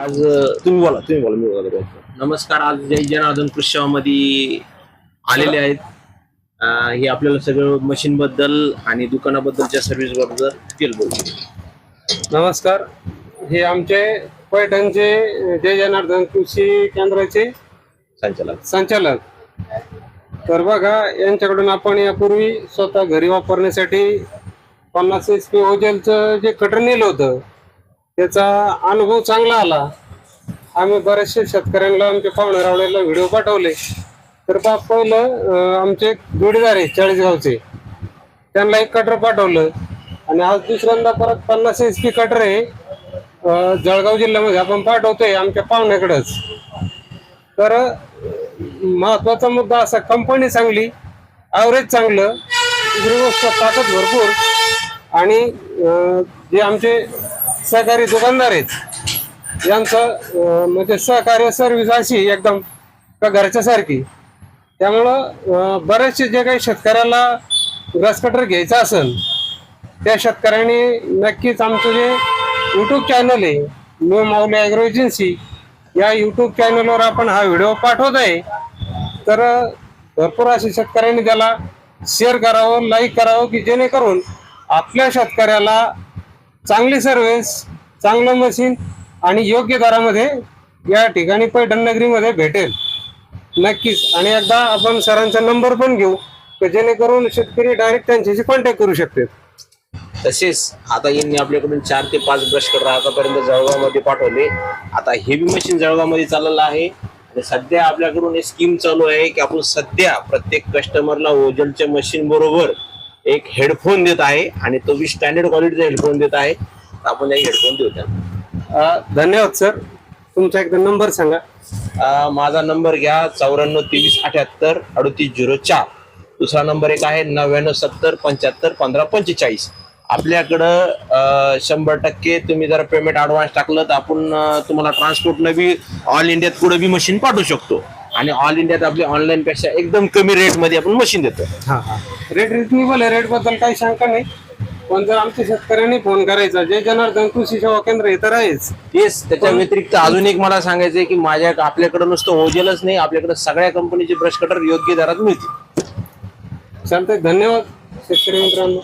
आज तुम्ही बोला तुम्ही बोला मी बोला नमस्कार आज जय जनार्दन कृषी मध्ये आलेले आहेत. अ, हे आपल्याला सगळं मशीन बद्दल आणि दुकानाबद्दलच्या सर्व्हिसबद्दल डिटेल बोलतो नमस्कार. हे आमचे पैठणचे जय जनार्दन कृषी केंद्राचे संचालक. संचालक. तर बघा यांच्याकडून आपण यापूर्वी स्वतः घरी वापरण्यासाठी पन्नास एच पी ओजेलचं जे कटर नेलं होतं त्याचा अनुभव चांगला आला. आम्ही बरेचसे शेतकऱ्यांना आमच्या पाहुणे रावळ्याला व्हिडिओ पाठवले. तर बा पहिलं आमचे जोडीदार आहे चाळीसगावचे त्यांना एक कटर पाठवलं. आणि आज दुसऱ्यांदा परत पन्नास एच पी कटर आहे. जळगाव जिल्ह्यामध्ये आपण पाठवतोय आमच्या पाहुण्याकडंच. तर महत्त्वाचा मुद्दा असा कंपनी चांगली ॲव्हरेज चांगलं दुसरी गोष्ट ताकद भरपूर. आणि जे आमचे सहकारी दुकानदार आहेत. यांचं अं, म्हणजे सहकार्य सर्व्हिस अशी एकदम का घरच्या सारखी. त्यामुळं अं, बरेचसे जे काही शेतकऱ्याला ग्रास कटर घ्यायचा असेल त्या शेतकऱ्यांनी नक्कीच आमचं जे यूट्यूब चॅनल आहे न्यू माऊली ॲग्रो एजन्सी या यूट्यूब चॅनलवर आपण हा व्हिडिओ पाठवत आहे. तर भरपूर असे शेतकऱ्यांनी त्याला शेअर करावं लाईक करावं की जेणेकरून आपल्या शेतकऱ्याला चांगली सर्व्हिस चांगलं मशीन आणि योग्य दरामध्ये या ठिकाणी पैठण नगरीमध्ये भेटेल. नक्कीच. आणि एकदा आपण सरांचा नंबर पण घेऊ की जेणेकरून शेतकरी डायरेक्ट त्यांच्याशी कॉन्टॅक्ट करू शकतात तसेच आता यांनी आपल्याकडून चार ते पाच ब्रश कटर आतापर्यंत जळगावमध्ये पाठवले. आता हेवी मशीन जळगावमध्ये चाललेलं आहे. आणि सध्या आपल्याकडून एक स्कीम चालू आहे की आपण सध्या प्रत्येक कस्टमरला ओझलच्या मशीन बरोबर एक हेडफोन देत आहे आणि तो बी स्टँडर्ड क्वालिटीचा हेडफोन देत आहे. आपण एक हेडफोन देऊ त्यांना अं, धन्यवाद सर. तुमचा एकदा नंबर सांगा. माझा नंबर घ्या चौऱ्याण्णव तेवीस अठ्याहत्तर अडतीस झिरो चार. दुसरा नंबर एक आहे नव्याण्णव सत्तर पंच्याहत्तर पंधरा पंचेचाळीस. आपल्याकडं शंभर टक्के तुम्ही जर पेमेंट ऍडव्हान्स टाकलं तर आपण तुम्हाला ट्रान्सपोर्टनं बी ऑल इंडियात कुठं बी मशीन पाठवू शकतो. आणि ऑल इंडियात आपली ऑनलाईन पेक्षा एकदम कमी रेटमध्ये आपण मशीन देतो. हा हा. रेट रिजनेबल आहे. रेटबद्दल काही शंका नाही. पण जर आमच्या शेतकऱ्यांनी फोन करायचा जय जनार्दन कृषी सेवा केंद्र हे तर आहेच. तेच त्याच्या व्यतिरिक्त अजून एक मला सांगायचं की माझ्या आपल्याकडे नुसतं ओजेलच नाही आपल्याकडे सगळ्या कंपनीचे ब्रश कटर योग्य दरात मिळतील. चालतंय. धन्यवाद शेतकरी मित्रांनो.